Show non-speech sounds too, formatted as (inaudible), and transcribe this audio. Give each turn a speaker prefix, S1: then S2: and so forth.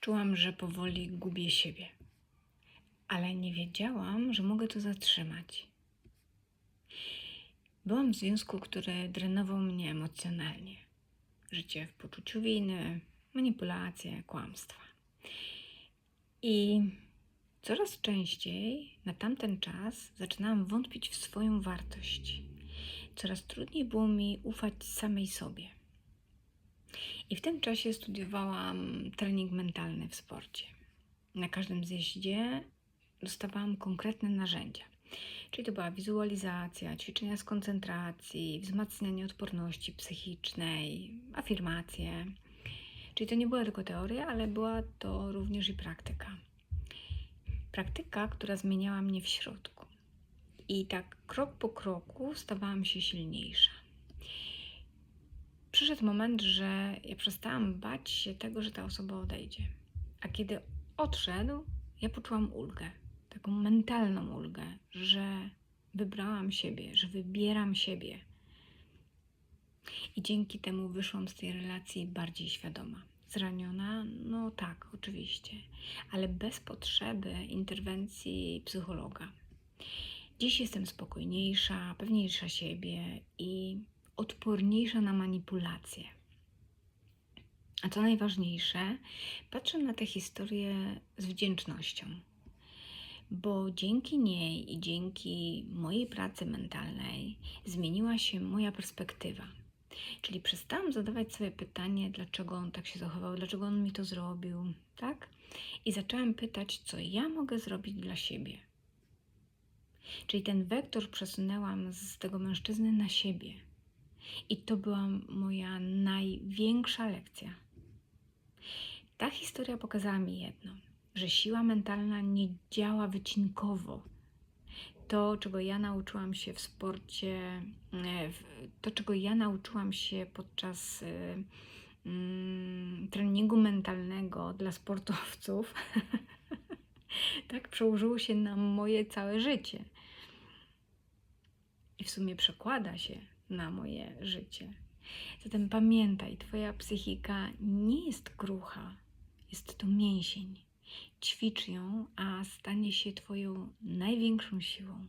S1: Czułam, że powoli gubię siebie, ale nie wiedziałam, że mogę to zatrzymać. Byłam w związku, który drenował mnie emocjonalnie. Życie w poczuciu winy, manipulacje, kłamstwa. I coraz częściej na tamten czas zaczynałam wątpić w swoją wartość. Coraz trudniej było mi ufać samej sobie. I w tym czasie studiowałam trening mentalny w sporcie. Na każdym zjeździe dostawałam konkretne narzędzia. Czyli to była wizualizacja, ćwiczenia z koncentracji, wzmacnianie odporności psychicznej, afirmacje. Czyli to nie była tylko teoria, ale była to również i praktyka. Praktyka, która zmieniała mnie w środku. I tak krok po kroku stawałam się silniejsza. Przyszedł moment, że ja przestałam bać się tego, że ta osoba odejdzie. A kiedy odszedł, ja poczułam ulgę, taką mentalną ulgę, że wybrałam siebie, że wybieram siebie. I dzięki temu wyszłam z tej relacji bardziej świadoma. Zraniona? No tak, oczywiście, ale bez potrzeby interwencji psychologa. Dziś jestem spokojniejsza, pewniejsza siebie i odporniejsza na manipulacje. A co najważniejsze, patrzę na tę historię z wdzięcznością, bo dzięki niej i dzięki mojej pracy mentalnej zmieniła się moja perspektywa. Czyli przestałam zadawać sobie pytanie, dlaczego on tak się zachował, dlaczego on mi to zrobił, tak? I zaczęłam pytać, co ja mogę zrobić dla siebie. Czyli ten wektor przesunęłam z tego mężczyzny na siebie. I to była moja największa lekcja. Ta historia pokazała mi jedno, że siła mentalna nie działa wycinkowo. To, czego ja nauczyłam się w sporcie, e, to, czego ja nauczyłam się podczas e, mm, treningu mentalnego dla sportowców, (laughs) tak przełożyło się na moje całe życie. W sumie przekłada się na moje życie. Zatem pamiętaj, Twoja psychika nie jest krucha, jest to mięsień. Ćwicz ją, a stanie się Twoją największą siłą.